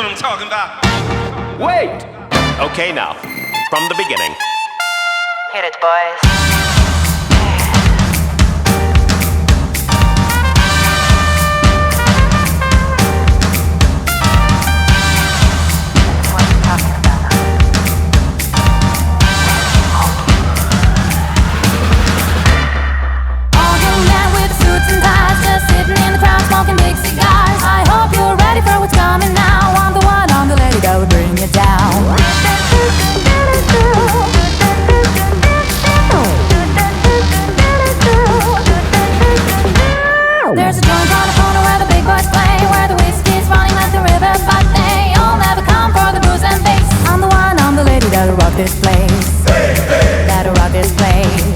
what I'm talking about. Wait! Okay, now, from the beginning. Hit it, boys. this place. Gotta rock this place.